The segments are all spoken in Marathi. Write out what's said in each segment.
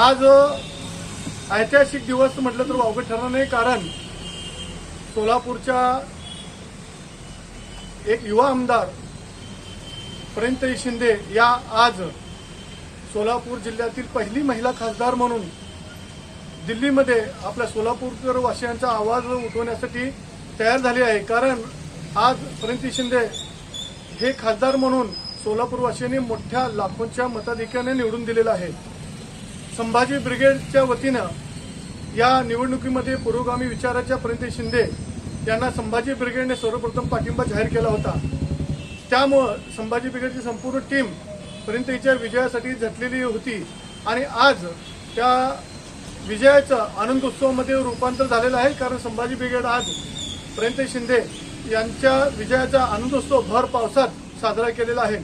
आज ऐतिहासिक दिवस म्हटलं तर वावगं ठरणार नाही कारण सोलापूरच्या एक युवा आमदार प्रेमताई शिंदे या आज सोलापूर जिल्ह्यातील पहिली महिला खासदार म्हणून दिल्लीमध्ये आपल्या सोलापूरकर वासियांचा आवाज उठवण्यासाठी तयार झाली आहे. कारण आज प्रेमती शिंदे हे खासदार म्हणून सोलापूरवासियांनी मोठ्या लाखोंच्या मताधिक्याने निवडून दिलेलं आहे. संभाजी ब्रिगेडच्या वतीनं या निवडणुकीमध्ये पुरोगामी विचाराच्या प्रेमती शिंदे यांना संभाजी ब्रिगेडने सर्वप्रथम पाठिंबा जाहीर केला होता. त्यामुळं संभाजी ब्रिगेडची संपूर्ण टीम पर्यंतच्या विजयासाठी झटलेली होती आणि आज त्या विजयाचं आनंदोत्सवामध्ये रूपांतर झालेलं आहे कारण संभाजी ब्रिगेड आज पर्यंत शिंदे यांच्या विजयाचा आनंदोत्सव भर पावसात साजरा केलेला आहे.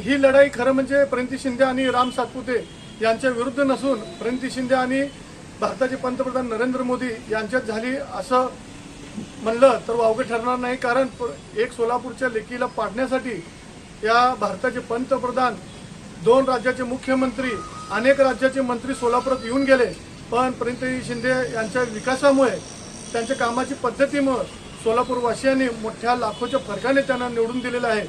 ही लढाई खरं म्हणजे प्रणिती शिंदे आणि राम सातपुते यांच्या विरुद्ध नसून प्रणिती शिंदे आणि भारताचे पंतप्रधान नरेंद्र मोदी यांच्यात झाली असं म्हणलं तर वावगं ठरणार नाही कारण प- एक सोलापूरच्या लेकीला पाडण्यासाठी या भारताचे पंतप्रधान दोन राज्याचे मुख्यमंत्री अनेक राज्याचे मंत्री सोलापुरात येऊन गेले. पण प्रणिती शिंदे यांच्या विकासामुळे त्यांच्या कामाची पद्धतीमुळे सोलापूरवासियांनी मोठ्या लाखोच्या फरकाने त्यांना निवडून दिलेलं आहे.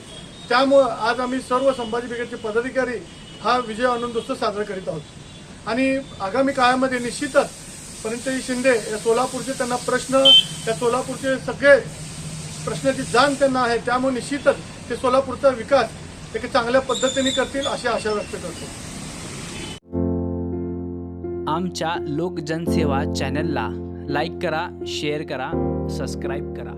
त्यामुळं आज आम्ही सर्व संभाजी ब्रिगेडचे पदाधिकारी हा विजय आनंदोत्सव साजरा करीत आहोत. आणि आगामी काळामध्ये निश्चितच परंतु शिंदे या सोलापूरचे त्यांना प्रश्न या सोलापूरचे सगळे प्रश्नाची जाण त्यांना आहे. त्यामुळे निश्चितच ते सोलापूरचा विकास एक चांगल्या पद्धतीने करतील अशी आशा व्यक्त करतो. आमच्या लोकजनसेवा चॅनलला लाईक करा शेअर करा सबस्क्राईब करा.